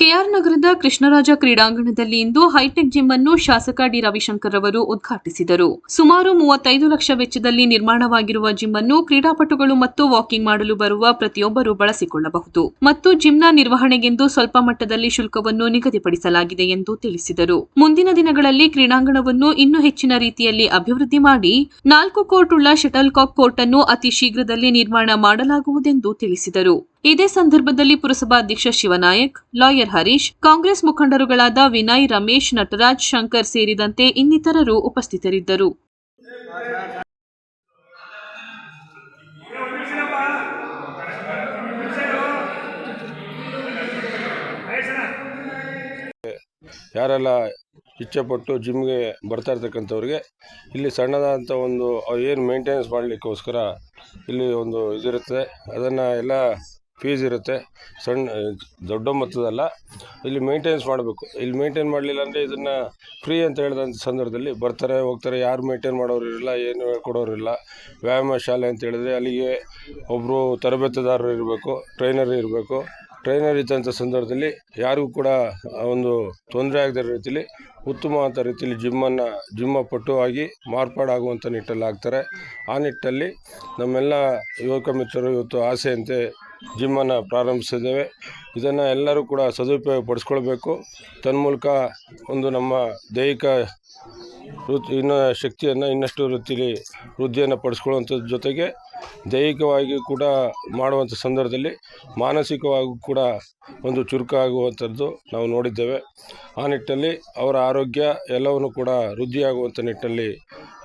K R ನಗರದ ಕೃಷ್ಣರಾಜ ಕ್ರೀಡಾಂಗಣದಲ್ಲಿ ಇಂದು high tech gym ಅನ್ನು ಶಾಸಕ ಡಿ ರವಿಶಂಕರ್ ಅವರು ಉದ್ಘಾಟಿಸಿದರು. ಸುಮಾರು ಮೂವತ್ತೈದು ಲಕ್ಷ ವೆಚ್ಚದಲ್ಲಿ ನಿರ್ಮಾಣವಾಗಿರುವ ಜಿಮ್ ಅನ್ನು ಕ್ರೀಡಾಪಟುಗಳು ಮತ್ತು ವಾಕಿಂಗ್ ಮಾಡಲು ಬರುವ ಪ್ರತಿಯೊಬ್ಬರು ಬಳಸಿಕೊಳ್ಳಬಹುದು ಮತ್ತು ಜಿಮ್ನ ನಿರ್ವಹಣೆಗೆಂದು ಸ್ವಲ್ಪ ಮಟ್ಟದಲ್ಲಿ ಶುಲ್ಕವನ್ನು ನಿಗದಿಪಡಿಸಲಾಗಿದೆ ಎಂದು ತಿಳಿಸಿದರು. ಮುಂದಿನ ದಿನಗಳಲ್ಲಿ ಕ್ರೀಡಾಂಗಣವನ್ನು ಇನ್ನೂ ಹೆಚ್ಚಿನ ರೀತಿಯಲ್ಲಿ ಅಭಿವೃದ್ಧಿ ಮಾಡಿ ನಾಲ್ಕು ಕೋರ್ಟ್ ಉಳ್ಳ ಶಟಲ್ ಕಾಕ್ ಕೋರ್ಟ್ ಅನ್ನು ಅತಿ ಶೀಘ್ರದಲ್ಲಿ ನಿರ್ಮಾಣ ಮಾಡಲಾಗುವುದೆಂದು ತಿಳಿಸಿದರು. ಇದೇ ಸಂದರ್ಭದಲ್ಲಿ ಪುರಸಭಾಧ್ಯಕ್ಷ ಶಿವನಾಯಕ್, ಲಾಯರ್ ಹರೀಶ್, ಕಾಂಗ್ರೆಸ್ ಮುಖಂಡರುಗಳಾದ ವಿನಯ್ ರಮೇಶ್, ನಟರಾಜ್ ಶಂಕರ್ ಸೇರಿದಂತೆ ಇನ್ನಿತರರು ಉಪಸ್ಥಿತರಿದ್ದರು. ಯಾರೆಲ್ಲ ಇಚ್ಛೆಪಟ್ಟು ಜಿಮ್ಗೆ ಬರ್ತಾ ಇರ್ತಕ್ಕಂಥವ್ರಿಗೆ ಇಲ್ಲಿ ಸಣ್ಣದಾದಂಥ ಒಂದು ಏನು ಮೇಂಟೆನೆನ್ಸ್ ಮಾಡಲಿಕ್ಕೋಸ್ಕರ ಇಲ್ಲಿ ಒಂದು ಇದಿರುತ್ತೆ. ಅದನ್ನು ಎಲ್ಲ ಫೀಸ್ ಇರುತ್ತೆ. ಸಣ್ಣ ದೊಡ್ಡ ಮೊತ್ತದಲ್ಲ. ಇಲ್ಲಿ ಮೇಂಟೆನೆನ್ಸ್ ಮಾಡಬೇಕು. ಇಲ್ಲಿ ಮೇಂಟೈನ್ ಮಾಡಲಿಲ್ಲ ಅಂದರೆ ಇದನ್ನು ಫ್ರೀ ಅಂತ ಹೇಳಿದಂಥ ಸಂದರ್ಭದಲ್ಲಿ ಬರ್ತಾರೆ, ಹೋಗ್ತಾರೆ. ಯಾರು ಮೇಂಟೈನ್ ಮಾಡೋರು ಇರಲ್ಲ ಏನು ಕೊಡೋರಿಲ್ಲ. ವ್ಯಾಯಾಮ ಶಾಲೆ ಅಂತ ಹೇಳಿದ್ರೆ ಅಲ್ಲಿಗೆ ಒಬ್ಬರು ತರಬೇತುದಾರರು ಇರಬೇಕು ಟ್ರೈನರ್ ಇರಬೇಕು. ಟ್ರೈನರ್ ಇದ್ದಂಥ ಸಂದರ್ಭದಲ್ಲಿ ಯಾರಿಗೂ ಕೂಡ ಒಂದು ತೊಂದರೆ ಆಗದ ರೀತಿಲಿ ಉತ್ತಮವಾದ ರೀತಿಯಲ್ಲಿ ಜಿಮ್ಮನ್ನು ಜಿಮ್ಮ ಪಟ್ಟು ಆಗಿ ಮಾರ್ಪಾಡಾಗುವಂಥ ನಿಟ್ಟಲ್ಲಿ ಆಗ್ತಾರೆ. ಆ ನಿಟ್ಟಲ್ಲಿ ನಮ್ಮೆಲ್ಲ ಯುವಕ ಮಿತ್ರರು ಇವತ್ತು ಆಸೆಯಂತೆ ಜಿಮ್ಮನ್ನು ಪ್ರಾರಂಭಿಸಿದ್ದೇವೆ. ಇದನ್ನು ಎಲ್ಲರೂ ಕೂಡ ಸದುಪಯೋಗ ಪಡಿಸ್ಕೊಳ್ಬೇಕು ತನ್ಮೂಲಕ ಒಂದು ನಮ್ಮ ದೈಹಿಕ ವೃತ್ತಿ, ಇನ್ನು ಶಕ್ತಿಯನ್ನು ಇನ್ನಷ್ಟು ವೃತ್ತಿಲಿ ವೃದ್ಧಿಯನ್ನು ಪಡಿಸ್ಕೊಳ್ಳುವಂಥದ್ದು ಜೊತೆಗೆ ದೈಹಿಕವಾಗಿ ಕೂಡ ಮಾಡುವಂಥ ಸಂದರ್ಭದಲ್ಲಿ ಮಾನಸಿಕವಾಗಿ ಕೂಡ ಒಂದು ಚುರುಕಾಗುವಂಥದ್ದು ನಾವು ನೋಡಿದ್ದೇವೆ. ಆ ನಿಟ್ಟಲ್ಲಿ ಅವರ ಆರೋಗ್ಯ ಎಲ್ಲವನ್ನು ಕೂಡ ವೃದ್ಧಿಯಾಗುವಂಥ ನಿಟ್ಟಲ್ಲಿ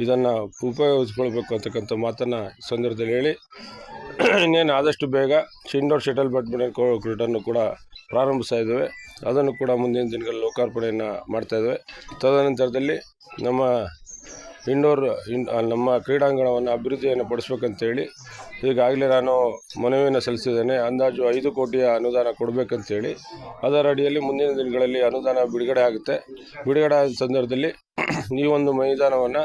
ಇದನ್ನು ಉಪಯೋಗಿಸ್ಕೊಳ್ಬೇಕು ಅಂತಕ್ಕಂಥ ಮಾತನ್ನು ಸಂದರ್ಭದಲ್ಲಿ ಹೇಳಿ ಇನ್ನೇನು ಆದಷ್ಟು ಬೇಗ ಇಂಡೋರ್ ಶಟಲ್ ಬ್ಯಾಡ್ಮಿಂಟನ್ ಕೋರ್ಟನ್ನು ಕೂಡ ಪ್ರಾರಂಭಿಸ್ತಾ ಇದ್ದೇವೆ. ಅದನ್ನು ಕೂಡ ಮುಂದಿನ ದಿನಗಳಲ್ಲಿ ಲೋಕಾರ್ಪಣೆಯನ್ನು ಮಾಡ್ತಾ ಇದ್ದೇವೆ. ತದನಂತರದಲ್ಲಿ ನಮ್ಮ ಇಂಡೋರ್ ಇನ್ ನಮ್ಮ ಕ್ರೀಡಾಂಗಣವನ್ನು ಅಭಿವೃದ್ಧಿಯನ್ನು ಪಡಿಸ್ಬೇಕಂತೇಳಿ, ಈಗಾಗಲೇ ನಾನು ಮನವಿಯನ್ನು ಸಲ್ಲಿಸಿದ್ದೇನೆ. ಅಂದಾಜು ಐದು ಕೋಟಿಯ ಅನುದಾನ ಕೊಡಬೇಕಂತೇಳಿ. ಅದರ ಅಡಿಯಲ್ಲಿ ಮುಂದಿನ ದಿನಗಳಲ್ಲಿ ಅನುದಾನ ಬಿಡುಗಡೆ ಆಗುತ್ತೆ. ಬಿಡುಗಡೆ ಆದ ಸಂದರ್ಭದಲ್ಲಿ ಈ ಒಂದು ಮೈದಾನವನ್ನು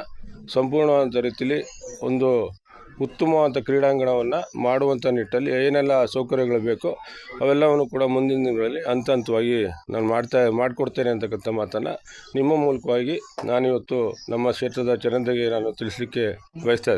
ಸಂಪೂರ್ಣವಾದ ರೀತಿಯಲ್ಲಿ ಒಂದು ಉತ್ತಮವಾದ ಕ್ರೀಡಾಂಗಣವನ್ನು ಮಾಡುವಂಥ ನಿಟ್ಟಲ್ಲಿ ಏನೆಲ್ಲ ಸೌಕರ್ಯಗಳು ಬೇಕೋ ಅವೆಲ್ಲವನ್ನು ಕೂಡ ಮುಂದಿನ ದಿನಗಳಲ್ಲಿ ಹಂತ ಹಂತವಾಗಿ ನಾನು ಮಾಡ್ತಾ ಮಾಡಿಕೊಡ್ತೇನೆ ಅಂತಕ್ಕಂಥ ಮಾತನ್ನು ನಿಮ್ಮ ಮೂಲಕವಾಗಿ ನಾನಿವತ್ತು ನಮ್ಮ ಕ್ಷೇತ್ರದ ಜನತೆಗೆ ನಾನು ತಿಳಿಸಲಿಕ್ಕೆ ಬಯಸ್ತಾ